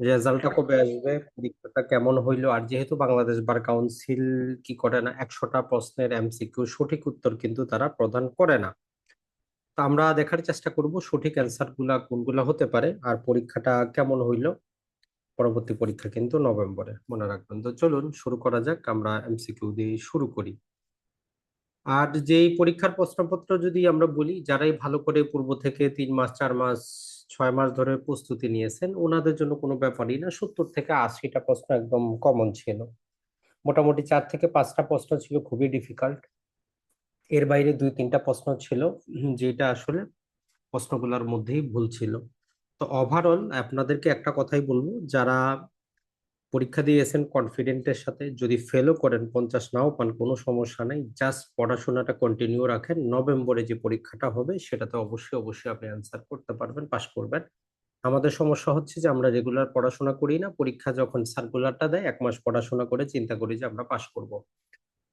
রেজাল্টটা কবে আসবে? পরীক্ষাটা কেমন হইল? আর যেহেতু বাংলাদেশ বার কাউন্সিল কি করে না, একশোটা প্রশ্নের এমসিকিউ সঠিক উত্তর কিন্তু তারা প্রদান করে না। তা আমরা দেখার চেষ্টা করব সঠিক অ্যান্সারগুলা কোনগুলা হতে পারে আর পরীক্ষাটা কেমন হইল। পরবর্তী পরীক্ষা কিন্তু নভেম্বরে, মনে রাখবেন। তো চলুন শুরু করা যাক, আমরা এমসিকিউ দিয়ে শুরু করি। আর যেই পরীক্ষার প্রশ্নপত্র যদি আমরা বলি, যারাই ভালো করে পূর্ব থেকে তিন মাস, চার মাস ছয় মাস ধরে প্রস্তুতি নিয়েছেন। ওনাদের জন্য কোনো ব্যাপারই না। সত্তর থেকে আশিটা প্রশ্ন একদম কমন ছিল। মোটামুটি চার থেকে পাঁচটা প্রশ্ন ছিল খুবই ডিফিকাল্ট এর বাইরে দুই তিনটা প্রশ্ন ছিল, যেটা আসলে প্রশ্নগুলোর মধ্যেই ভুল ছিল। তো ওভারঅল আপনাদেরকে একটা কথাই বলব, যারা পরীক্ষা দিয়েছেন কনফিডেন্টের সাথে। যদি ফেলও করেন, পঞ্চাশ নাও পান, কোনো সমস্যা নেই। জাস্ট পড়াশোনাটা কন্টিনিউ রাখেন। নভেম্বরে যে পরীক্ষাটা হবে, সেটাতে অবশ্যই অবশ্যই আপনি অ্যান্সার করতে পারবেন পাস করবেন। আমাদের সমস্যা হচ্ছে যে, আমরা রেগুলার পড়াশোনা করি না। পরীক্ষা যখন সার্কুলারটা দেয়, এক মাস পড়াশোনা করে চিন্তা করি যে, আমরা পাস করব।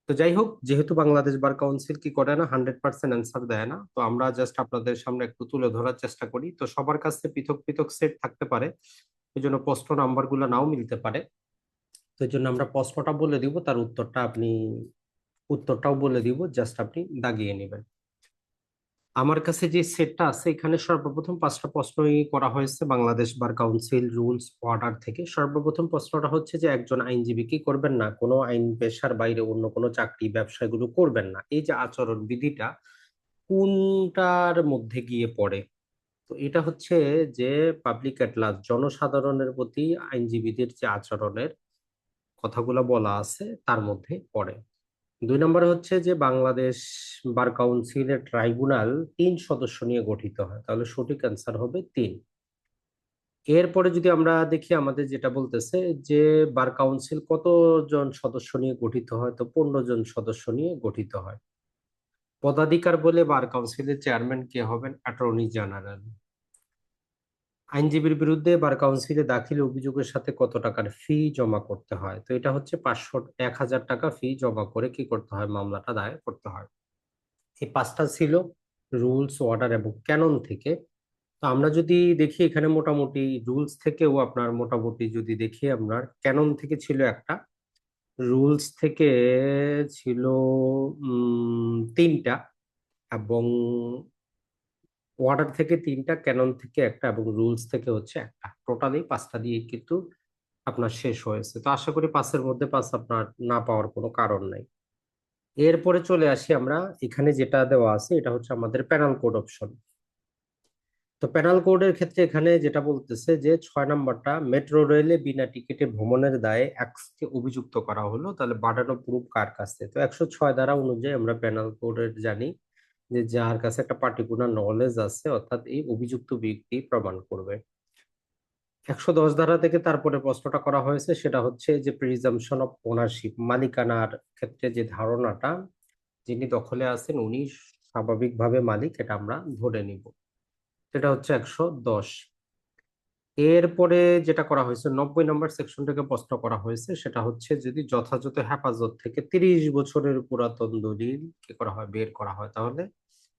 তো যাই হোক যেহেতু বাংলাদেশ বার কাউন্সিল কি করে না হান্ড্রেড পার্সেন্ট অ্যান্সার দেয় না। তো আমরা জাস্ট আপনাদের সামনে একটু তুলে ধরার চেষ্টা করি। তো সবার কাছে পৃথক পৃথক সেট থাকতে পারে। এই জন্য প্রশ্ন নাম্বারগুলো নাও মিলতে পারে। তো এই জন্য আমরা প্রশ্নটা বলে দিব, তার উত্তরটা আপনি, উত্তরটাও বলে দিব জাস্ট আপনি দাগিয়ে নেবেন। আমার কাছে যে সেটটা আছে, এখানে সর্বপ্রথম পাঁচটা প্রশ্নই করা হয়েছে Bangladesh bar council rules order থেকে। সর্বপ্রথম প্রশ্নটা হচ্ছে যে, একজন আইনজীবী কি করবেন না? কোনো আইন পেশার বাইরে অন্য কোনো চাকরি ব্যবসা এগুলো করবেন না। এই যে আচরণ বিধিটা কোনটার মধ্যে গিয়ে পড়ে? তো এটা হচ্ছে যে পাবলিক অ্যাট লার্জ জনসাধারণের প্রতি আইনজীবীদের যে আচরণের কথাগুলো বলা আছে, তার মধ্যে পড়ে। দুই নম্বরে হচ্ছে যে বাংলাদেশ বার কাউন্সিলের ট্রাইব্যুনাল তিন সদস্য নিয়ে গঠিত হয়। তাহলে সঠিক অ্যান্সার হবে তিন। এরপরে যদি আমরা দেখি আমাদের যেটা বলতেছে যে বার কাউন্সিল কতজন সদস্য নিয়ে গঠিত হয়, তো পনেরো জন সদস্য নিয়ে গঠিত হয়। পদাধিকার বলে বার কাউন্সিলের চেয়ারম্যান কে হবেন? Attorney general. আইনজীবীর বিরুদ্ধে বার কাউন্সিলে দাখিল অভিযোগের সাথে কত টাকার ফি জমা করতে হয়? তো এটা হচ্ছে পাঁচশো, এক হাজার টাকা ফি জমা করে কি করতে হয়? মামলাটা দায়ের করতে হয়। এই পাঁচটা ছিল রুলস অর্ডার এবং ক্যানন থেকে। তো আমরা যদি দেখি এখানে মোটামুটি রুলস থেকেও আপনার মোটামুটি যদি দেখি আপনার ক্যানন থেকে ছিল একটা। রুলস থেকে ছিল তিনটা এবং ওয়ার্ডার থেকে তিনটা ক্যানন থেকে একটা এবং রুলস থেকে হচ্ছে একটা। টোটালি পাঁচটা দিয়ে কিন্তু আপনার শেষ হয়েছে। তো আশা করি পাঁচের মধ্যে পাঁচ আপনার না পাওয়ার কোনো কারণ নাই। এরপরে চলে আসি আমরা, এখানে যেটা দেওয়া আছে এটা হচ্ছে আমাদের প্যানাল কোড অপশন তো প্যানাল কোডের ক্ষেত্রে এখানে যেটা বলতেছে যে ছয় নম্বরটা মেট্রো রেলে বিনা টিকিটে ভ্রমণের দায়ে এক্সকে অভিযুক্ত করা হলো। তাহলে বাড়ানো প্রুফ কার কাছে? তো একশো ছয় ধারা অনুযায়ী আমরা প্যানাল কোডের জানি। যে যার কাছে একটা পার্টিকুলার নলেজ আছে, অর্থাৎ এই অভিযুক্ত ব্যক্তি প্রমাণ করবে। একশো দশ ধারা থেকে তারপরে প্রশ্নটা করা হয়েছে, সেটা হচ্ছে যে প্রিজামশন অফ ওনারশিপ মালিকানার ক্ষেত্রে যে ধারণাটা, যিনি দখলে আছেন, উনি স্বাভাবিকভাবে মালিক, এটা আমরা ধরে নিব। সেটা হচ্ছে একশো দশ। এরপরে যেটা করা হয়েছে, নব্বই নম্বর সেকশন থেকে প্রশ্ন করা হয়েছে, সেটা হচ্ছে যদি যথাযথ হেফাজত থেকে তিরিশ বছরের পুরাতন দলিল কি করা হয়, বের করা হয় তাহলে?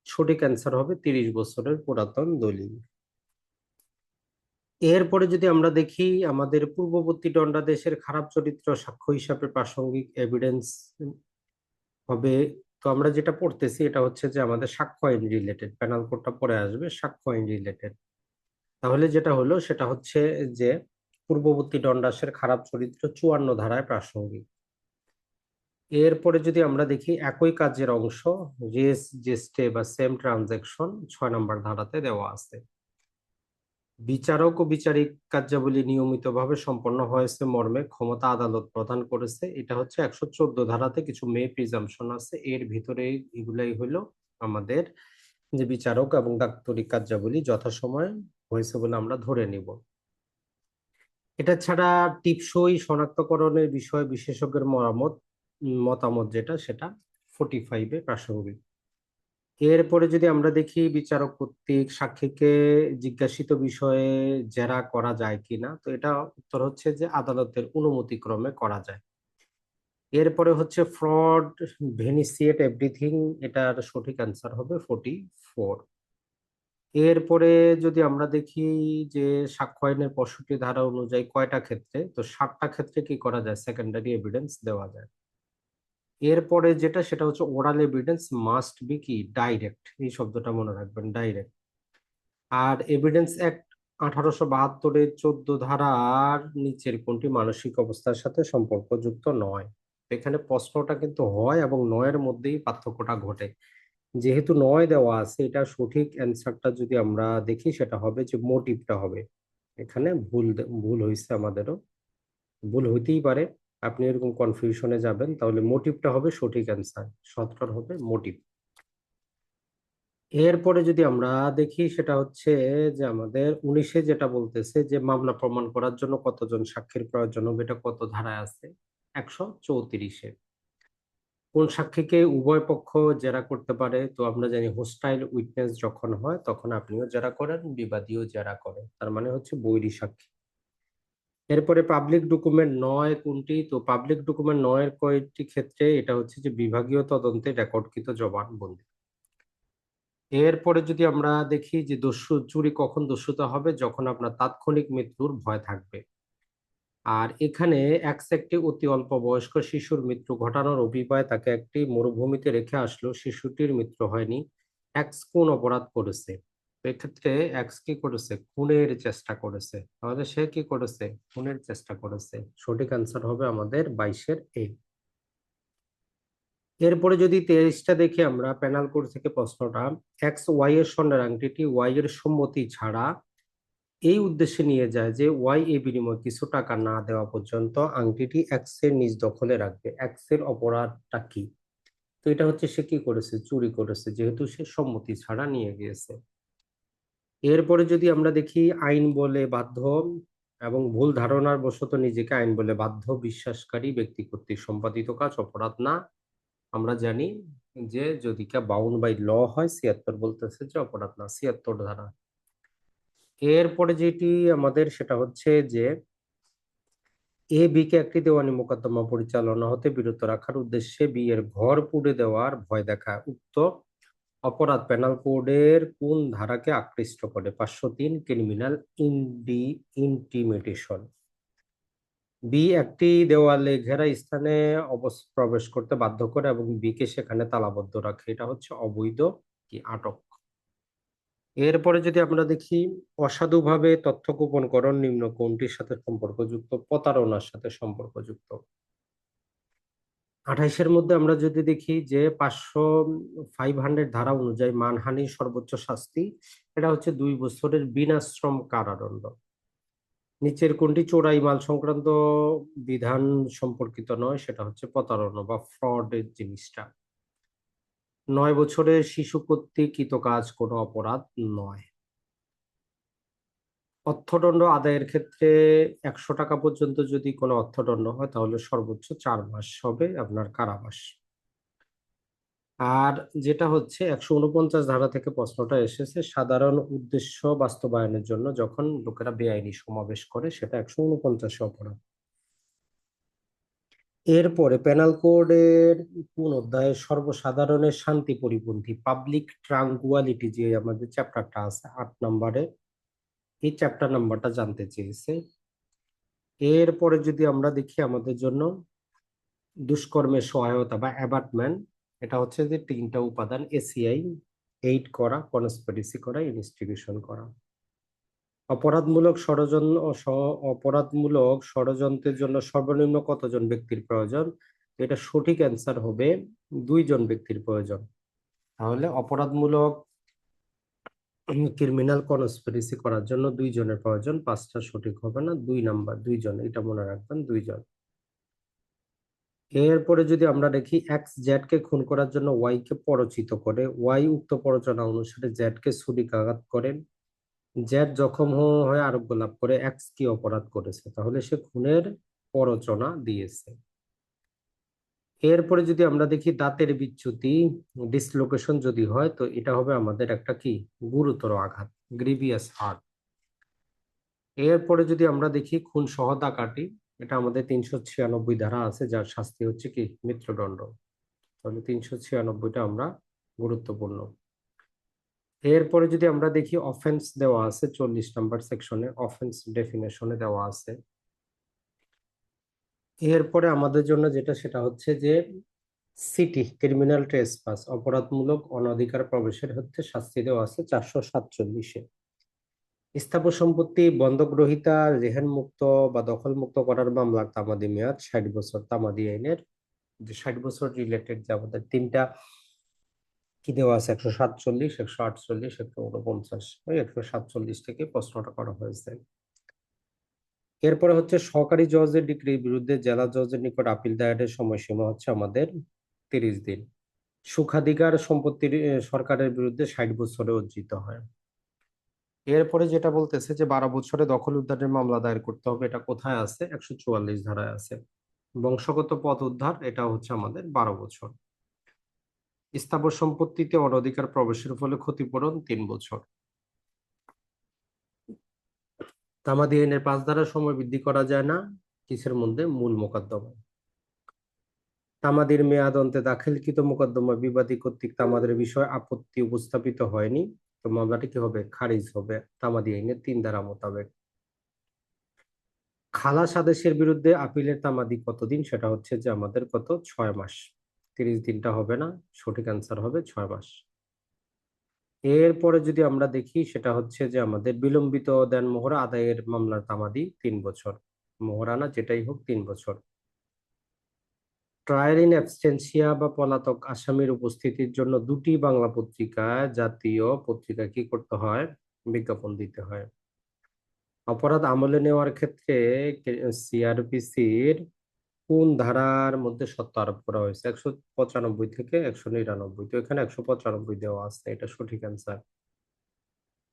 সঠিক অ্যান্সার হবে তিরিশ বছরের পুরাতন দলিল। এরপরে যদি আমরা দেখি, আমাদের পূর্ববর্তী দণ্ডাদেশের খারাপ চরিত্র সাক্ষ্য হিসাবে প্রাসঙ্গিক এভিডেন্স হবে। তো আমরা যেটা পড়তেছি, এটা হচ্ছে যে আমাদের সাক্ষ্য আইন রিলেটেড প্যানাল কোডটা পরে আসবে, সাক্ষ্য আইন রিলেটেড তাহলে যেটা হলো, সেটা হচ্ছে যে পূর্ববর্তী দণ্ডাসের খারাপ চরিত্র চুয়ান্ন ধারায় প্রাসঙ্গিক। এরপরে যদি আমরা দেখি, একই কাজের অংশ রেস, জেস্টে বা সেম ট্রানজেকশন ছয় নম্বর ধারাতে দেওয়া আছে। বিচারক ও বিচারিক কার্যাবলী নিয়মিতভাবে সম্পন্ন হয়েছে, মর্মে ক্ষমতা আদালত প্রদান করেছে। এটা হচ্ছে একশো চোদ্দ ধারাতে কিছু মে প্রিজামশন আছে। এর ভিতরে এগুলাই হলো আমাদের যে বিচারক এবং দাপ্তরিক কার্যাবলী যথাসময়ে হয়েছে বলে আমরা ধরে নিব। এটা ছাড়া টিপসই শনাক্তকরণের বিষয়ে বিশেষজ্ঞের মতামত মতামত যেটা, সেটা ফোর্টি ফাইভে প্রাসঙ্গিক। এরপরে যদি আমরা দেখি বিচারক কর্তৃক সাক্ষীকে জিজ্ঞাসিত বিষয়ে জেরা করা যায় কিনা, তো এটা উত্তর হচ্ছে যে আদালতের অনুমতি ক্রমে করা যায়। এরপরে হচ্ছে ফ্রড ভেনিসিয়েট এভরিথিং এটার সঠিক অ্যান্সার হবে ফোর্টি ফোর এরপরে যদি আমরা দেখি যে সাক্ষ্য আইনের পঁয়ষট্টি ধারা অনুযায়ী কয়টা ক্ষেত্রে, তো সাতটা ক্ষেত্রে কি করা যায়? সেকেন্ডারি এভিডেন্স দেওয়া যায়। এরপরে যেটা, সেটা হচ্ছে ওরাল এভিডেন্স মাস্ট বি কি? ডাইরেক্ট এই শব্দটা মনে রাখবেন ডাইরেক্ট আর এভিডেন্স অ্যাক্ট আঠারোশো বাহাত্তরের চোদ্দ ধারার নিচের কোনটি মানসিক অবস্থার সাথে সম্পর্কযুক্ত নয়। এখানে প্রশ্নটা কিন্তু হয় এবং নয়ের মধ্যেই পার্থক্যটা ঘটে। যেহেতু নয় দেওয়া আছে, এটা সঠিক অ্যান্সারটা যদি আমরা দেখি, সেটা হবে যে মোটিভটা হবে। এখানে ভুল ভুল হয়েছে আমাদেরও। ভুল হইতেই পারে। আপনি এরকম কনফিউশনে যাবেন, তাহলে মোটিভটা হবে সঠিক অ্যান্সার সৎকার হবে মোটিভ এরপরে যদি আমরা দেখি, সেটা হচ্ছে যে আমাদের উনিশে যেটা বলতেছে যে মামলা প্রমাণ করার জন্য কতজন সাক্ষীর প্রয়োজন হবে, এটা কত ধারায় আছে? একশো চৌত্রিশে। কোন সাক্ষীকে উভয় পক্ষ জেরা করতে পারে, তো আমরা জানি হোস্টাইল উইটনেস যখন হয়, তখন আপনিও জেরা করেন, বিবাদীও জেরা করে তার মানে হচ্ছে বৈরী সাক্ষী। এরপরে পাবলিক ডকুমেন্ট নয় কোনটি, তো পাবলিক ডকুমেন্ট নয়ের কয়েকটি ক্ষেত্রে এটা হচ্ছে যে বিভাগীয় তদন্তে রেকর্ডকৃত জবানবন্দি। এরপরে যদি আমরা দেখি যে দস্যু, চুরি কখন দস্যুতা হবে, যখন আপনার তাৎক্ষণিক মৃত্যুর ভয় থাকবে। আর এখানে এক একটি অতি অল্প বয়স্ক শিশুর মৃত্যু ঘটানোর অভিপ্রায় তাকে একটি মরুভূমিতে রেখে আসলো শিশুটির মৃত্যু হয়নি। এক্স কোন অপরাধ করেছে? এক্ষেত্রে এক্স কি করেছে? খুনের চেষ্টা করেছে। তাহলে সে কি করেছে? খুনের চেষ্টা করেছে। সঠিক আনসার হবে আমাদের বাইশের এ এরপরে যদি তেইশটা দেখি আমরা প্যানাল কোড থেকে প্রশ্নটা এক্স ওয়াই এর স্বর্ণের আংটিটি ওয়াই এর সম্মতি ছাড়া এই উদ্দেশ্যে নিয়ে যায় যে, ওয়াই এ বিনিময়ে কিছু টাকা না দেওয়া পর্যন্ত আংটিটি এক্সের নিজ দখলে রাখবে। এক্সের অপরাধটা কি? তো এটা হচ্ছে সে কি করেছে? চুরি করেছে, যেহেতু সে সম্মতি ছাড়া নিয়ে গিয়েছে। এরপরে যদি আমরা দেখি, আইন বলে বাধ্য এবং ভুল ধারণার বশত নিজেকে আইন বলে বাধ্য বিশ্বাসকারী ব্যক্তি কর্তৃক সম্পাদিত কাজ, অপরাধ না। আমরা জানি যে, যদি কে বাউন্ড বাই ল হয়, ছিয়াত্তর বলতেছে যে, অপরাধ না, ছিয়াত্তর ধারা। এরপরে যেটি আমাদের সেটা হচ্ছে যে, এ, বি কে একটি দেওয়ানি মোকদ্দমা পরিচালনা হতে বিরত রাখার উদ্দেশ্যে বি এর ঘর পুড়ে দেওয়ার ভয় দেখা উক্ত অপরাধ পেনাল কোডের কোন ধারাকে আকৃষ্ট করে? পাঁচশো তিন ক্রিমিনাল ইন্ডি, ইন্টিমিটেশন। বি, একটি দেওয়ালে ঘেরা স্থানে প্রবেশ করতে বাধ্য করে এবং বি কে সেখানে তালাবদ্ধ রাখে। এটা হচ্ছে অবৈধ কি আটক? এরপরে যদি আমরা দেখি, অসাধুভাবে তথ্য গোপন গোপনকরণ নিম্ন কোনটির সাথে সম্পর্কযুক্ত? প্রতারণার সাথে সম্পর্কযুক্ত। আঠাইশের মধ্যে আমরা যদি দেখি যে পাঁচশো ফাইভ হান্ড্রেড ধারা অনুযায়ী মানহানির সর্বোচ্চ শাস্তি, এটা হচ্ছে দুই বছরের বিনাশ্রম কারাদণ্ড। নিচের কোনটি চোরাই মাল সংক্রান্ত বিধান সম্পর্কিত নয়, সেটা হচ্ছে প্রতারণা বা ফ্রডের জিনিসটা। নয় বছরের শিশু কর্তৃক কৃত কাজ কোনো অপরাধ নয়। অর্থদণ্ড আদায়ের ক্ষেত্রে একশো টাকা পর্যন্ত যদি কোনো অর্থদণ্ড হয়, তাহলে সর্বোচ্চ চার মাস হবে আপনার কারাবাস। আর যেটা হচ্ছে, একশো উনপঞ্চাশ ধারা থেকে প্রশ্নটা এসেছে, সাধারণ উদ্দেশ্য বাস্তবায়নের জন্য যখন লোকেরা বেআইনি সমাবেশ করে, সেটা একশো উনপঞ্চাশে অপরাধ। এরপরে পেনাল কোডের কোন অধ্যায়ে সর্বসাধারণের শান্তি পরিপন্থী পাবলিক ট্রাঙ্গুয়ালিটি যে আমাদের চ্যাপ্টারটা আছে আট নম্বরে, এই চ্যাপ্টার নাম্বারটা জানতে চেয়েছে। এরপরে যদি আমরা দেখি আমাদের জন্য দুষ্কর্মের সহায়তা বা অ্যাবার্টমেন্ট এটা হচ্ছে যে তিনটা উপাদান এসিআই এইড করা কনস্পিরেসি করা ইনস্টিটিউশন করা। অপরাধমূলক ষড়যন্ত্র অপরাধমূলক ষড়যন্ত্রের জন্য সর্বনিম্ন কতজন ব্যক্তির প্রয়োজন? এটা সঠিক অ্যান্সার হবে দুইজন ব্যক্তির প্রয়োজন। তাহলে অপরাধমূলক ক্রিমিনাল কনস্পিরেসি করার জন্য দুইজনের প্রয়োজন, পাঁচটা সঠিক হবে না, দুই নাম্বার, দুইজন, এটা মনে রাখবেন, দুইজন। এরপরে যদি আমরা দেখি এক্স জেড কে খুন করার জন্য ওয়াই কে পরচিত করে ওয়াই উক্ত পরচনা অনুসারে জেড কে ছুরিকাঘাত করেন। জেড জখম হয়ে আরোগ্য লাভ করে এক্স কি অপরাধ করেছে? তাহলে সে খুনের পরচনা দিয়েছে। এরপরে যদি আমরা দেখি দাঁতের বিচ্যুতি ডিসলোকেশন যদি হয়, তো এটা হবে আমাদের একটা কি? গুরুতর আঘাত গ্রিভিয়াস হার্ট এরপরে যদি আমরা দেখি খুন সহ কাটি এটা আমাদের তিনশো ছিয়ানব্বই ধারা আছে, যার শাস্তি হচ্ছে কি? মৃত্যুদণ্ড। তাহলে তিনশো ছিয়ানব্বইটা আমরা গুরুত্বপূর্ণ। এরপরে যদি আমরা দেখি অফেন্স দেওয়া আছে, চল্লিশ নাম্বার সেকশনে অফেন্স ডেফিনেশনে দেওয়া আছে। এরপরে আমাদের জন্য যেটা, সেটা হচ্ছে যে সিটি ক্রিমিনাল ট্রেসপাস অপরাধমূলক অনধিকার প্রবেশের হচ্ছে শাস্তি দেওয়া আছে চারশো সাতচল্লিশে স্থাবর সম্পত্তি বন্ধক গ্রহিতা রেহেন মুক্ত বা দখল মুক্ত করার মামলার তামাদি মেয়াদ, ষাট বছর, তামাদি আইনের, যে ষাট বছর রিলেটেড যে আমাদের তিনটা কি দেওয়া আছে? একশো সাতচল্লিশ, একশো আটচল্লিশ, একশো উনপঞ্চাশ ওই একশো সাতচল্লিশ থেকে প্রশ্নটা করা হয়েছে। এরপরে হচ্ছে সহকারী জজের ডিগ্রির বিরুদ্ধে জেলা জজের নিকট আপিল দায়েরের সময়সীমা হচ্ছে আমাদের তিরিশ দিন। সুখাধিকার সম্পত্তির সরকারের বিরুদ্ধে ষাট বছরে অর্জিত হয়। এরপরে যেটা বলতেছে যে বারো বছরে দখল উদ্ধারের মামলা দায়ের করতে হবে, এটা কোথায় আছে? একশো চুয়াল্লিশ ধারায় আছে। বংশগত পথ উদ্ধার এটা হচ্ছে আমাদের বারো বছর। স্থাবর সম্পত্তিতে অনধিকার প্রবেশের ফলে ক্ষতিপূরণ তিন বছর। তামাদি আইনের পাঁচ ধারার সময় বৃদ্ধি করা যায় না, কিসের মধ্যে? মূল মোকদ্দমা। তামাদির মেয়াদ অন্তে দাখিলকৃত মোকদ্দমা বিবাদী কর্তৃক তামাদের বিষয়ে আপত্তি উপস্থাপিত হয়নি। তো মামলাটি কি হবে? খারিজ হবে। তামাদি আইনের তিন ধারা মোতাবেক। খালাস আদেশের বিরুদ্ধে আপিলের তামাদি কতদিন? সেটা হচ্ছে যে আমাদের কত ছয় মাস। তিরিশ দিনটা হবে না, সঠিক অ্যান্সার হবে ছয় মাস। এরপরে যদি আমরা দেখি, সেটা হচ্ছে যে আমাদের বিলম্বিত দেন মোহর আদায়ের মামলার তামাদি তিন বছর। মোহরানা যেটাই হোক তিন বছর। ট্রায়াল ইন অ্যাবস্টেন্সিয়া বা পলাতক আসামির উপস্থিতির জন্য দুটি বাংলা পত্রিকা, জাতীয় পত্রিকা কি করতে হয়? বিজ্ঞাপন দিতে হয়। অপরাধ আমলে নেওয়ার ক্ষেত্রে সিআরপিসির কোন ধারার মধ্যে সত্য আরোপ করা হয়েছে? একশো পঁচানব্বই থেকে একশো নিরানব্বই। তো এখানে একশো পঁচানব্বই দেওয়া আছে, এটা সঠিক অ্যান্সার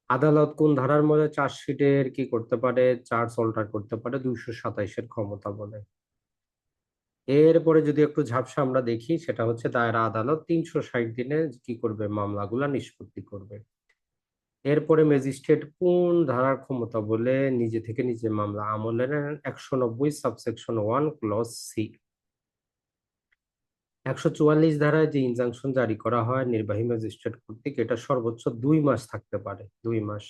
আদালত কোন ধারার মধ্যে চার্জশিটের কি করতে পারে? চার্জ অল্টার করতে পারে, দুইশো সাতাইশের ক্ষমতা বলে। এরপরে যদি একটু ঝাপসা আমরা দেখি, সেটা হচ্ছে দায়রা আদালত তিনশো ষাট দিনে কি করবে? মামলাগুলা নিষ্পত্তি করবে। এরপরে ম্যাজিস্ট্রেট কোন ধারার ক্ষমতা বলে নিজে থেকে নিজে মামলা আমলে নেন একশো নব্বই সাবসেকশন ওয়ান ক্লস সি। একশো চুয়াল্লিশ ধারায় যে ইনজাংশন জারি করা হয় নির্বাহী ম্যাজিস্ট্রেট কর্তৃক, এটা সর্বোচ্চ দুই মাস থাকতে পারে, দুই মাস।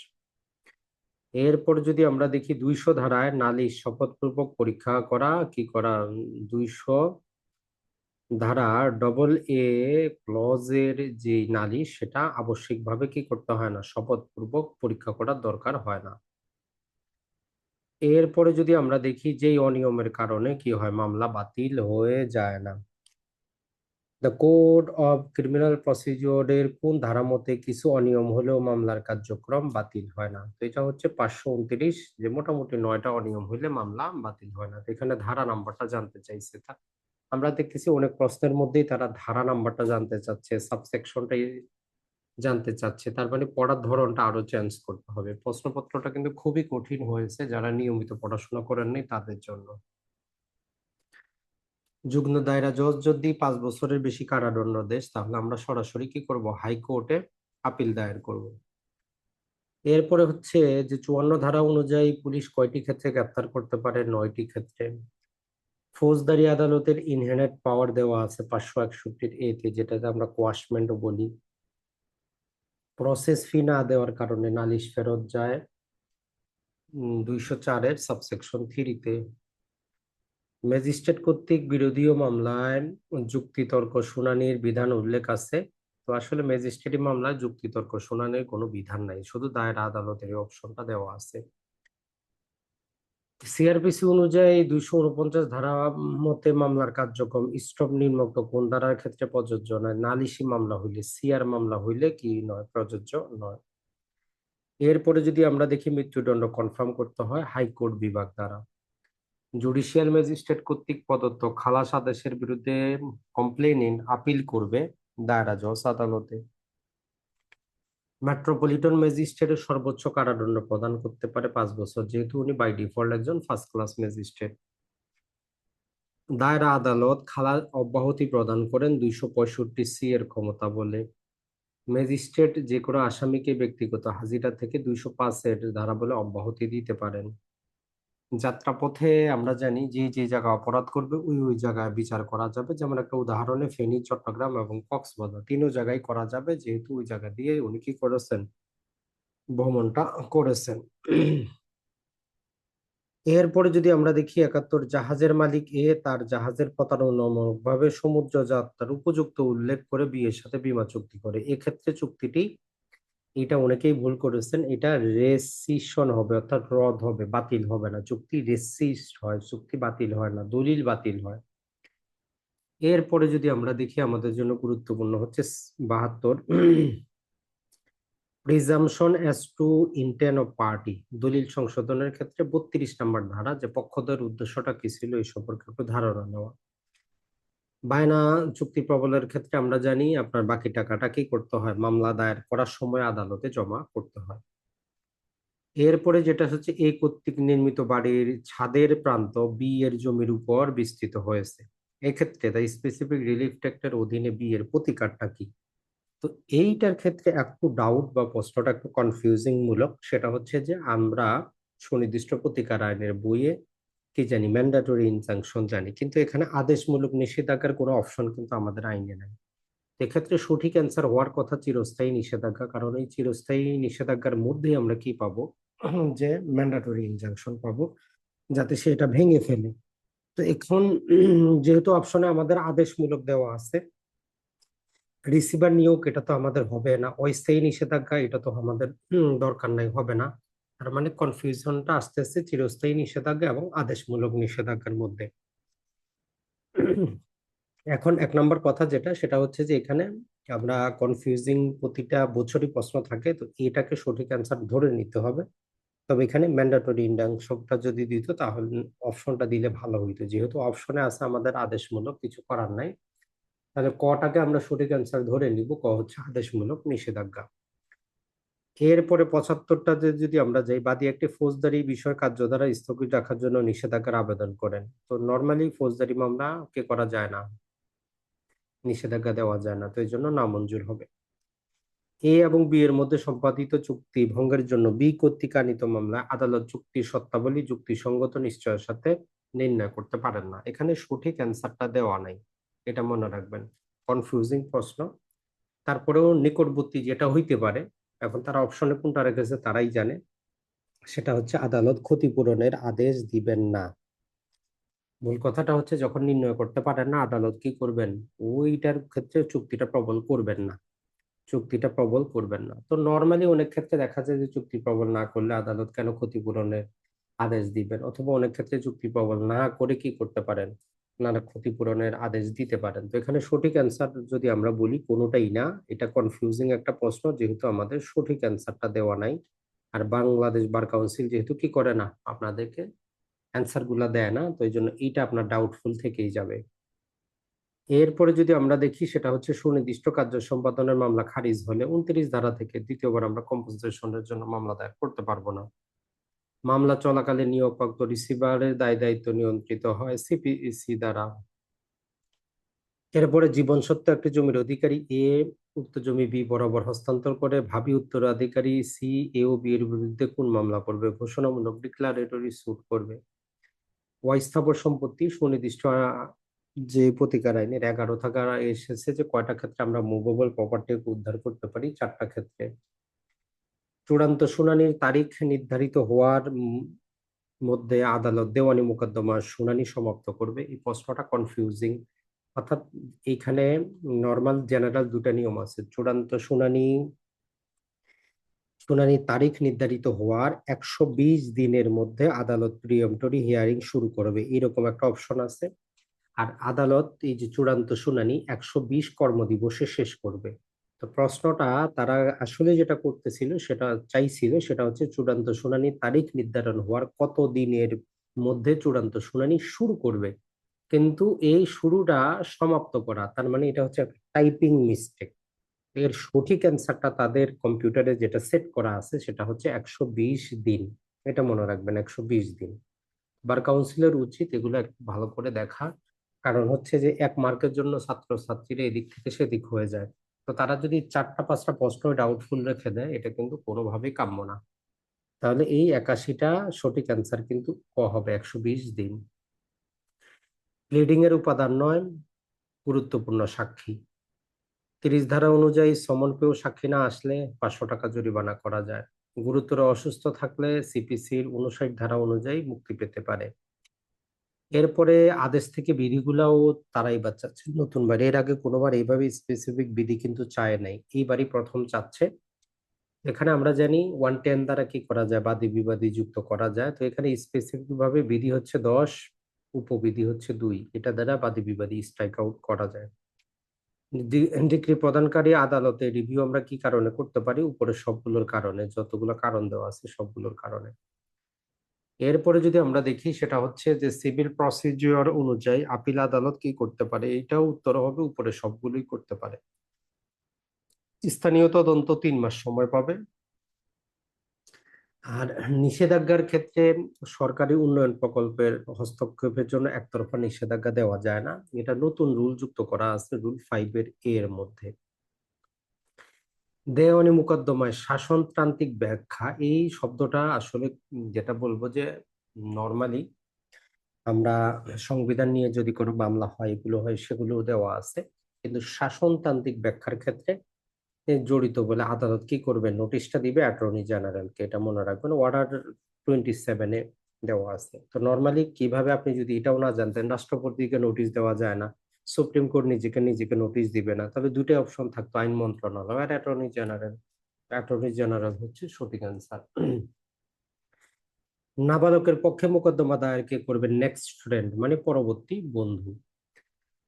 এরপর যদি আমরা দেখি দুইশো ধারায় নালিশ, শপথপূর্বক পরীক্ষা করা, কি করা, দুইশো ধারা ডবল এ ক্লজের যে নালিশ সেটা আবশ্যিকভাবে কি করতে হয় না? শপথপূর্বক পরীক্ষা করার দরকার হয় না। এরপরে যদি আমরা দেখি যে অনিয়মের কারণে কি হয়, মামলা বাতিল হয়ে যায় না। দ্য কোড অফ ক্রিমিনাল প্রসিডিওরের কোন ধারা মতে কিছু অনিয়ম হলেও মামলার কার্যক্রম বাতিল হয় না? তো এটা হচ্ছে পাঁচশো উনত্রিশ, যে মোটামুটি নয়টা অনিয়ম হইলে মামলা বাতিল হয় না। এখানে ধারা নাম্বারটা জানতে চাইছে তা আমরা দেখতেছি অনেক প্রশ্নের মধ্যেই তারা ধারা নাম্বারটা জানতে চাচ্ছে, সাবসেকশনটাই জানতে চাচ্ছে। তার মানে পড়ার ধরনটা আরও চেঞ্জ করতে হবে। প্রশ্নপত্রটা কিন্তু খুবই কঠিন হয়েছে যারা নিয়মিত পড়াশোনা করেননি তাদের জন্য। যুগ্ম দায়রা জজ যদি পাঁচ বছরের বেশি কারাদণ্ড দেশ তাহলে আমরা সরাসরি কি করব? হাইকোর্টে আপিল দায়ের করব। এরপরে হচ্ছে যে চুয়ান্ন ধারা অনুযায়ী পুলিশ কয়টি ক্ষেত্রে গ্রেপ্তার করতে পারে? নয়টি ক্ষেত্রে। ফৌজদারি আদালতের ইনহেরেন্ট পাওয়ার দেওয়া আছে পাঁচশো একষট্টির এতে যেটাতে আমরা কোয়াশমেন্টও বলি। প্রসেস ফি না দেওয়ার কারণে নালিশ ফেরত যায় দুইশো চারের সাবসেকশন থ্রিতে ম্যাজিস্ট্রেট কর্তৃক বিরোধীয় মামলায় যুক্তিতর্ক শুনানির বিধান উল্লেখ আছে। তো আসলে ম্যাজিস্ট্রেটি মামলায় যুক্তিতর্ক শুনানির কোনো বিধান নাই, শুধু দায়ের আদালতের অপশনটা দেওয়া আছে। সিআরপিসি অনুযায়ী দুইশো উনপঞ্চাশ ধারা মতে মামলার কার্যক্রম স্টপ নির্মুক্ত কোন ধারার ক্ষেত্রে প্রযোজ্য নয়? নালিশি মামলা হইলে সিআর মামলা হইলে কি নয়? প্রযোজ্য নয়। এরপরে যদি আমরা দেখি মৃত্যুদণ্ড কনফার্ম করতে হয় হাইকোর্ট বিভাগ দ্বারা। জুডিশিয়াল ম্যাজিস্ট্রেট কর্তৃক প্রদত্ত খালাস আদেশের বিরুদ্ধে কমপ্লেন আপিল করবে দায়রা জজ আদালতে। মেট্রোপলিটন ম্যাজিস্ট্রেটের সর্বোচ্চ কারাদণ্ড প্রদান করতে পারে পাঁচ বছর, যেহেতু উনি বাই ডিফল্ট একজন ফার্স্ট ক্লাস ম্যাজিস্ট্রেট দায়রা আদালত খালা অব্যাহতি প্রদান করেন দুইশো পঁয়ষট্টি সি এর ক্ষমতা বলে। ম্যাজিস্ট্রেট যে কোনো আসামিকে ব্যক্তিগত হাজিরা থেকে দুইশো পাঁচ এর ধারা বলে অব্যাহতি দিতে পারেন। যাত্রাপথে আমরা জানি যে যে জায়গা অপরাধ করবে, ওই ওই জায়গায় বিচার করা যাবে। যেমন একটা উদাহরণে ফেনী, চট্টগ্রাম এবং কক্সবাজার তিনও জায়গায় করা যাবে। যেহেতু ওই জায়গা দিয়ে উনি কি করেছেন? ভ্রমণটা করেছেন। এরপরে যদি আমরা দেখি একাত্তর জাহাজের মালিক এ, তার জাহাজের প্রতারণামূলক ভাবে সমুদ্র যাত্রার উপযুক্ত উল্লেখ করে বিয়ের সাথে বিমা চুক্তি করে। এক্ষেত্রে চুক্তিটি এটা অনেকেই ভুল করেছেন, এটা রেসিশন হবে, অর্থাৎ রদ হবে, বাতিল হবে না। চুক্তি রেসিস্ট হয়, চুক্তি বাতিল হয় না, দলিল বাতিল হয়। এরপরে যদি আমরা দেখি, আমাদের জন্য গুরুত্বপূর্ণ হচ্ছে বাহাত্তর। Presumption as to intent of party দলিল সংশোধনের ক্ষেত্রে বত্রিশ নম্বর ধারা, যে পক্ষদের উদ্দেশ্যটা কি ছিল, এই সম্পর্কে একটু ধারণা নেওয়া। বায়না চুক্তি প্রবলের ক্ষেত্রে আমরা জানি আপনার বাকি টাকাটা কি করতে হয়? মামলা দায়ের করার সময় আদালতে জমা করতে হয়। এরপরে যেটা হচ্ছে এই কর্তৃক নির্মিত বাড়ির ছাদের প্রান্ত বি এর জমির উপর বিস্তৃত হয়েছে। এক্ষেত্রে তাই স্পেসিফিক রিলিফ ট্যাক্টের অধীনে বি এর প্রতিকারটা কি? তো এইটার ক্ষেত্রে একটু ডাউট বা প্রশ্নটা একটু কনফিউজিং মূলক, সেটা হচ্ছে যে আমরা সুনির্দিষ্ট প্রতিকার আইনের বইয়ে কি জানি ম্যান্ডাটরি ইনজাংশন জানি, কিন্তু এখানে আদেশমূলক নিষেধাজ্ঞার কোনো অপশন কিন্তু আমাদের আইনে নাই। এক্ষেত্রে সঠিক অ্যান্সার হওয়ার কথা চিরস্থায়ী নিষেধাজ্ঞা, কারণ এই চিরস্থায়ী নিষেধাজ্ঞার মধ্যেই আমরা কি পাবো? যে ম্যান্ডাটরি ইনজাংশন পাবো, যাতে সে এটা ভেঙে ফেলে। তো এখন যেহেতু অপশনে আমাদের আদেশমূলক দেওয়া আছে রিসিভার নিয়োগ এটা তো আমাদের হবে না, অস্থায়ী নিষেধাজ্ঞা এটা তো আমাদের দরকার নাই, হবে না। তার মানে কনফিউশনটা আস্তে আস্তে চিরস্থায়ী নিষেধাজ্ঞা এবং আদেশমূলক নিষেধাজ্ঞার মধ্যে। এখন এক নম্বর কথা যেটা, সেটা হচ্ছে যে এখানে আমরা কনফিউজিং প্রতিটা বছরই প্রশ্ন থাকে, তো এটাকে সঠিক অ্যান্সার ধরে নিতে হবে। তবে এখানে ম্যান্ডাটরি ইন্ডাংশনটা যদি দিত, তাহলে অপশনটা দিলে ভালো হইতো। যেহেতু অপশনে আছে আমাদের আদেশমূলক, কিছু করার নাই। তাহলে কটাকে আমরা সঠিক অ্যান্সার ধরে নিব? ক হচ্ছে আদেশমূলক নিষেধাজ্ঞা। এরপরে পঁচাত্তরটাতে যদি আমরা যাই, বাদী একটি ফৌজদারি বিষয় কার্যধারা স্থগিত রাখার জন্য নিষেধাজ্ঞার আবেদন করেন। তো নর্মালি ফৌজদারি মামলা কে করা যায় না? নিষেধাজ্ঞা দেওয়া যায় না, তো এই জন্য নামঞ্জুর হবে। এ এবং বি এর মধ্যে সম্পাদিত চুক্তি ভঙ্গের জন্য বি কর্তৃক আনিত মামলায় আদালত চুক্তির সত্তাবলী যুক্তিসঙ্গত নিশ্চয়ের সাথে নির্ণয় করতে পারেন না। এখানে সঠিক অ্যান্সারটা দেওয়া নাই, এটা মনে রাখবেন। কনফিউজিং প্রশ্ন। তারপরেও নিকটবর্তী যেটা হইতে পারে এখন তারা অপশনে কোনটা রেখেছে তারাই জানে। সেটা হচ্ছে আদালত ক্ষতিপূরণের আদেশ দিবেন না। মূল কথাটা হচ্ছে যখন নির্ণয় করতে পারেন না আদালত কি করবেন? ওইটার ক্ষেত্রে চুক্তিটা প্রবল করবেন না। চুক্তিটা প্রবল করবেন না। তো নর্মালি অনেক ক্ষেত্রে দেখা যায় যে চুক্তি প্রবল না করলে আদালত কেন ক্ষতিপূরণের আদেশ দিবেন? অথবা অনেক ক্ষেত্রে চুক্তি প্রবল না করে কি করতে পারেন? নানা ক্ষতিপূরণের আদেশ দিতে পারেন। তো এখানে সঠিক অ্যান্সার যদি আমরা বলি, কোনোটাই না। এটা কনফিউজিং একটা প্রশ্ন, যেহেতু আমাদের সঠিক অ্যান্সারটা দেওয়া নাই। আর বাংলাদেশ বার কাউন্সিল যেহেতু কি করে না, আপনাদেরকে অ্যান্সারগুলা দেয় না, তো এই জন্য এইটা আপনার ডাউটফুল থেকেই যাবে। এরপরে যদি আমরা দেখি, সেটা হচ্ছে সুনির্দিষ্ট কার্য সম্পাদনের মামলা খারিজ হলে, উনত্রিশ ধারা থেকে দ্বিতীয়বার আমরা কম্পোজিশনের জন্য মামলা দায়ের করতে পারব না। মামলা চলাকালে নিয়োগপ্রাপ্ত রিসিভারের দায় দায়িত্ব নিয়ন্ত্রিত হয় সিপিসি দ্বারা। এরপরে জীবন সত্য একটি জমির অধিকারী এ উক্ত জমি বি বরাবর হস্তান্তর করে। ভাবি উত্তরাধিকারী সি এ ও বি এর বিরুদ্ধে কোন মামলা করবে? ঘোষণামূলক ডিক্লারেটরি সুট করবে। অস্থাবর সম্পত্তি সুনির্দিষ্ট যে প্রতিকার আইনের এগারো থাকা এসেছে যে কয়টা ক্ষেত্রে আমরা মুভেবল প্রপার্টিকে উদ্ধার করতে পারি? চারটা ক্ষেত্রে। চূড়ান্ত শুনানির তারিখ নির্ধারিত হওয়ার মধ্যে আদালত দেওয়ানি মোকদ্দমার শুনানি সমাপ্ত করবে। এই প্রশ্নটা কনফিউজিং অর্থাৎ এইখানে নর্মাল জেনারেল দুটা নিয়ম আছে। চূড়ান্ত শুনানি, শুনানির তারিখ নির্ধারিত হওয়ার একশো বিশ দিনের মধ্যে আদালত প্রিয়মটরি হিয়ারিং শুরু করবে। এরকম একটা অপশন আছে। আর আদালত এই যে চূড়ান্ত শুনানি একশো বিশ কর্মদিবসে শেষ করবে। তো প্রশ্নটা তারা আসলে যেটা করতেছিল, সেটা চাইছিল, সেটা হচ্ছে চূড়ান্ত শুনানি তারিখ নির্ধারণ হওয়ার কত দিনের মধ্যে চূড়ান্ত শুনানি শুরু করবে। কিন্তু এই শুরুটা সমাপ্ত করা, তার মানে এটা হচ্ছে টাইপিং মিস্টেক এর সঠিক অ্যান্সারটা তাদের কম্পিউটারে যেটা সেট করা আছে, সেটা হচ্ছে একশো বিশ দিন। এটা মনে রাখবেন, একশো বিশ দিন। বার কাউন্সিলের উচিত এগুলো একটু ভালো করে দেখা। কারণ হচ্ছে যে এক মার্কের জন্য ছাত্র ছাত্রীরা এদিক থেকে সেদিক হয়ে যায়। তো তারা যদি চারটা, পাঁচটা প্রশ্ন ডাউটফুল রেখে দেয়, এটা কিন্তু কোনোভাবেই কাম্য না। তাহলে এই একাশিটা সঠিক অ্যান্সার কিন্তু ক হবে? একশো বিশ দিন। প্লিডিং এর উপাদান নয়, গুরুত্বপূর্ণ সাক্ষী। তিরিশ ধারা অনুযায়ী সমন পেয়েও সাক্ষী না আসলে পাঁচশো টাকা জরিমানা করা যায়। গুরুতর অসুস্থ থাকলে সিপিসির উনষাট ধারা অনুযায়ী মুক্তি পেতে পারে। এরপরে আদেশ থেকে বিধিগুলাও তারাই বা চাচ্ছে নতুন বার এর আগে কোনোবার এইভাবে স্পেসিফিক বিধি কিন্তু চায় নাই। এইবারই প্রথম চাচ্ছে। এখানে আমরা জানি ওয়ান টেন দ্বারা কি করা যায়, বাদী বিবাদী যুক্ত করা যায়। তো এখানে স্পেসিফিক ভাবে বিধি হচ্ছে দশ, উপবিধি হচ্ছে দুই। এটা দ্বারা বাদী বিবাদী স্ট্রাইক আউট করা যায়। ডিগ্রি প্রদানকারী আদালতে রিভিউ আমরা কি কারণে করতে পারি? উপরে সবগুলোর কারণে। যতগুলো কারণ দেওয়া আছে সবগুলোর কারণে। এরপরে যদি আমরা দেখি, সেটা হচ্ছে যে সিভিল প্রসিডিওর অনুযায়ী আপিল আদালত কি করতে পারে? এটাও উত্তর হবে, উপরে সবগুলোই করতে পারে। স্থানীয় তদন্ত তিন মাস সময় পাবে। আর নিষেধাজ্ঞার ক্ষেত্রে সরকারি উন্নয়ন প্রকল্পের হস্তক্ষেপের জন্য একতরফা নিষেধাজ্ঞা দেওয়া যায় না। এটা নতুন রুল যুক্ত করা আছে, রুল ফাইভ এর এর মধ্যে। দেওয়ানি মোকদ্দমায় শাসনতান্ত্রিক ব্যাখ্যা, এই শব্দটা আসলে যেটা বলব যে নর্মালি আমরা সংবিধান নিয়ে যদি কোনো মামলা হয়, এগুলো হয় সেগুলো দেওয়া আছে। কিন্তু শাসনতান্ত্রিক ব্যাখ্যার ক্ষেত্রে জড়িত বলে আদালত কি করবে? নোটিশটা দিবে অ্যাটর্নি জেনারেলকে এটা মনে রাখবেন। অর্ডার টোয়েন্টি সেভেনে দেওয়া আছে। তো নর্মালি কীভাবে আপনি যদি এটাও না জানতেন, রাষ্ট্রপতিকে নোটিশ দেওয়া যায় না। সুপ্রিম কোর্ট নিজেকে নিজেকে নোটিশ দিবে না। তবে দুটোই অপশন থাকতো, আইন মন্ত্রণালয় আর অ্যাটর্নি জেনারেল অ্যাটর্নি জেনারেল হচ্ছে সঠিক অ্যান্সার নাবালকের পক্ষে মোকদ্দমা দায়ের কে করবে নেক্সট ফ্রেন্ড মানে পরবর্তী বন্ধু।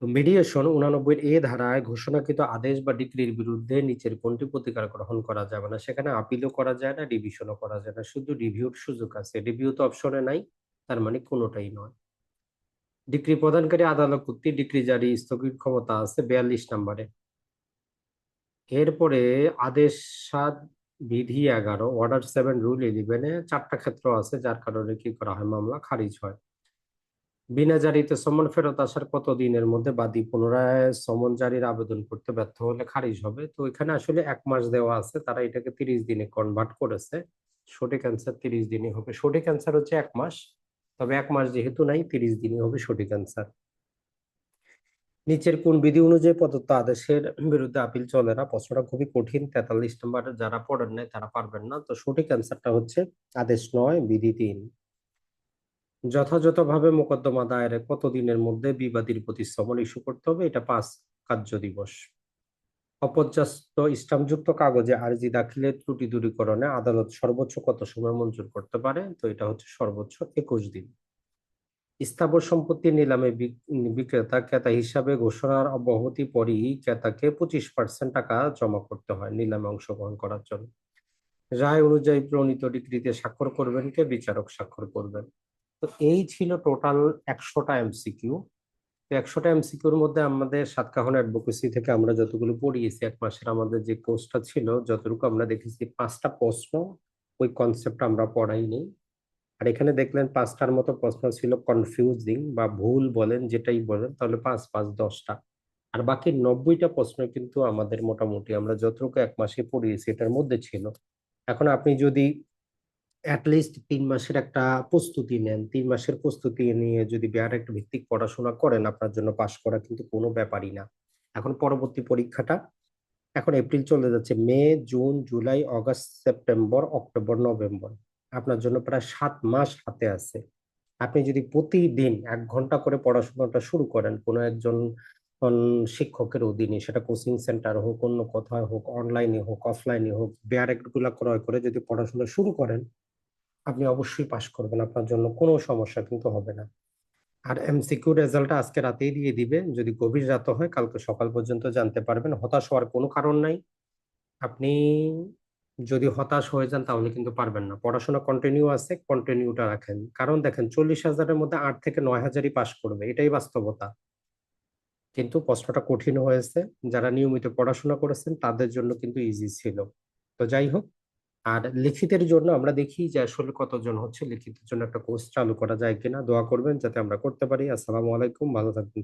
মিডিয়েশন উনানব্বই এ ধারায় ঘোষণাকৃত আদেশ বা ডিগ্রির বিরুদ্ধে নিচের কোনটি প্রতিকার গ্রহণ করা যাবে না, সেখানে আপিলও করা যায় না রিভিশনও করা যায় না। শুধু রিভিউর সুযোগ আছে। রিভিউ তো অপশনে নাই, তার মানে কোনোটাই নয়। ডিগ্রি প্রদানকারী আদালত কর্তৃক ডিগ্রি জারি স্থগিত ক্ষমতা আছে বিয়াল্লিশ নম্বরে। এরপরে আদেশ সাত বিধি এগারো অর্ডার সেভেন রুল ইলেভেনে চারটা ক্ষেত্র আছে যার কারণে কি করা হয়, মামলা খারিজ হয়। বিনা জারিতে সমন ফেরত আসার কত দিনের মধ্যে বাদী পুনরায় সমন জারির আবেদন করতে ব্যর্থ হলে খারিজ হবে? তো এখানে আসলে এক মাস দেওয়া আছে, তারা এটাকে তিরিশ দিনে কনভার্ট করেছে। সঠিক অ্যান্সার তিরিশ দিনে হবে। সঠিক অ্যান্সার হচ্ছে এক মাস। তবে এক মাস যেহেতু নাই, তিরিশ দিনই হবে সঠিক অ্যান্সার নিচের কোন বিধি অনুযায়ী প্রদত্ত আদেশের বিরুদ্ধে আপিল চলে না, প্রশ্নটা খুবই কঠিন, তেতাল্লিশ নম্বর যারা পড়েন নাই তারা পারবেন না। তো সঠিক অ্যান্সারটা হচ্ছে আদেশ নয়, বিধি তিন। যথাযথভাবে মোকদ্দমা দায়েরে কতদিনের মধ্যে বিবাদীর প্রতি সমন ইস্যু করতে হবে, এটা পাঁচ কার্য দিবস। অপর্যাস্ত স্টাম্পযুক্ত কাগজে আর্জি দাখিলের ত্রুটি দূরীকরণে আদালত সর্বোচ্চ কত সময় মঞ্জুর করতে পারে? তো এটা হচ্ছে সর্বোচ্চ একুশ দিন। স্থাবর সম্পত্তি নিলামে বিক্রেতা ক্রেতা হিসাবে ঘোষণার অব্যাহতি পরই ক্রেতাকে পঁচিশ পার্সেন্ট টাকা জমা করতে হয় নিলামে অংশগ্রহণ করার জন্য। রায় অনুযায়ী প্রণীত ডিগ্রিতে স্বাক্ষর করবেন কে? বিচারক স্বাক্ষর করবেন। তো এই ছিল টোটাল একশোটা এমসিকিউ। একশোটা এমসিকিউর মধ্যে আমাদের সাতকাহন অ্যাডভোকেসি থেকে আমরা যতগুলো পড়িয়েছি, এক মাসের আমাদের যে কোর্সটা ছিল, যতটুকু আমরা দেখেছি, পাঁচটা প্রশ্ন ওই কনসেপ্ট আমরা পড়াইনি। আর এখানে দেখলেন পাঁচটার মতো প্রশ্ন ছিল কনফিউজিং বা ভুল বলেন, যেটাই বলেন, তাহলে পাঁচ পাঁচ, দশটা। আর বাকি নব্বইটা প্রশ্ন কিন্তু আমাদের মোটামুটি আমরা যতটুকু এক মাসে পড়িয়েছি, এটার মধ্যে ছিল। এখন আপনি যদি অ্যাটলিস্ট তিন মাসের একটা প্রস্তুতি নেন। তিন মাসের প্রস্তুতি নিয়ে যদি বিহার একটা ভিত্তিক পড়াশোনা করেন, আপনার জন্য পাশ করা কিন্তু কোনো ব্যাপারই না। এখন পরবর্তী পরীক্ষাটা, এখন এপ্রিল চলে যাচ্ছে May June July August September October November আপনার জন্য প্রায় সাত মাস হাতে আছে। আপনি যদি প্রতিদিন এক ঘণ্টা করে পড়াশোনাটা শুরু করেন, কোনো একজন শিক্ষকের অধীনে, সেটা কোচিং সেন্টার হোক, অন্য কোথায় হোক অনলাইনে হোক অফলাইনে হোক বেয়ারেক্টগুলা ক্রয় করে যদি পড়াশোনা শুরু করেন আপনি অবশ্যই পাশ করবেন, আপনার জন্য কোনো সমস্যা কিন্তু হবে না। আর এমসিকিউ রেজাল্টটা আজকে রাতেই দিয়ে দিবে। যদি গভীর রাত হয়, কালকে সকাল পর্যন্ত জানতে পারবেন। হতাশ হওয়ার কোনো কারণ নাই। আপনি যদি হতাশ হয়ে যান, তাহলে কিন্তু পারবেন না। পড়াশোনা কন্টিনিউ আছে কন্টিনিউটা রাখেন। কারণ দেখেন, চল্লিশ হাজারের মধ্যে আট থেকে নয় হাজারই পাশ করবে। এটাই বাস্তবতা। কিন্তু প্রশ্নটা কঠিন হয়েছে। যারা নিয়মিত পড়াশোনা করেছেন, তাদের জন্য কিন্তু ইজি ছিল। তো যাই হোক আর লিখিতের জন্য আমরা দেখি যে আসলে কতজন হচ্ছে লিখিতের জন্য একটা কোর্স চালু করা যায় কিনা। দোয়া করবেন যাতে আমরা করতে পারি। আসসালামু আলাইকুম। ভালো থাকবেন।